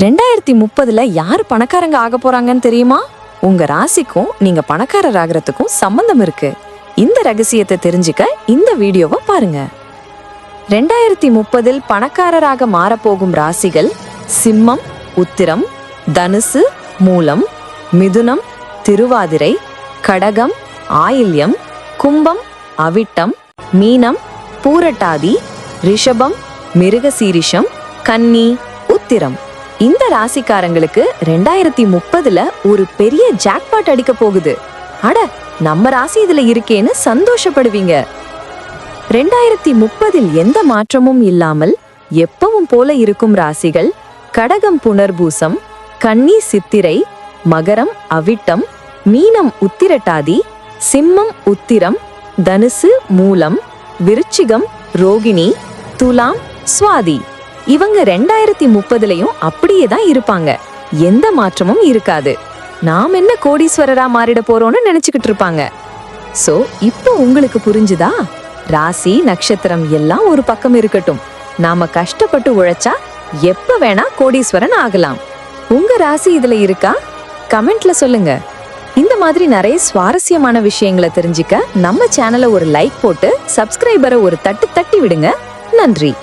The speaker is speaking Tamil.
ரெண்டாயிரத்தி முப்பதுல யார் பணக்காரங்க ஆக போறாங்கன்னு தெரியுமா? உங்க ராசிக்கும் நீங்க பணக்காரர் ஆகிறதுக்கும் சம்பந்தம் இருக்கு. இந்த ரகசியத்தை தெரிஞ்சுக்க இந்த வீடியோவை பாருங்க. ரெண்டாயிரத்தி முப்பதில் பணக்காரராக மாறப்போகும் ராசிகள் சிம்மம் உத்திரம் தனுசு மூலம் மிதுனம் திருவாதிரை கடகம் ஆயில்யம் கும்பம் அவிட்டம் மீனம் பூரட்டாதி ரிஷபம் மிருகசீரிஷம் கன்னி உத்திரம். இந்த ராசிக்காரங்களுக்கு ரெண்டாயிரத்தி முப்பதுல ஒரு பெரிய ஜாக்பாட் அடிக்க போகுது. அட நம்ம ராசி இதுல இருக்கேன்னு சந்தோஷப்படுவீங்க. ரெண்டாயிரத்தி முப்பதில் எந்த மாற்றமும் இல்லாமல் எப்பவும் போல இருக்கும் ராசிகள் கடகம் புனர்பூசம் கன்னி சித்திரை மகரம் அவிட்டம் மீனம் உத்திரட்டாதி சிம்மம் உத்திரம் தனுசு மூலம் விருச்சிகம் ரோகிணி துலாம் சுவாதி. இவங்க ரெண்டாயிரத்தி முப்பதுலயும் அப்படியே தான் இருப்பாங்க. எந்த மாற்றமும் இருக்காது. நாம் என்ன கோடீஸ்வரரா மாறிட போறோம்னு நினைச்சுக்கிட்டு இருப்பாங்க. சோ இப்போ உங்களுக்கு புரிஞ்சுதா? ராசி நட்சத்திரம் எல்லாம் ஒரு பக்கம் இருக்கட்டும். நாம கஷ்டப்பட்டு உழைச்சா எப்ப வேணா கோடீஸ்வரன் ஆகலாம். உங்க ராசி இதுல இருக்கா? கமெண்ட்ல சொல்லுங்க. இந்த மாதிரி நிறைய சுவாரஸ்யமான விஷயங்களை தெரிஞ்சுக்க நம்ம சேனலை ஒரு லைக் போட்டு சப்ஸ்கிரைபரை ஒரு தட்டு தட்டி விடுங்க. நன்றி.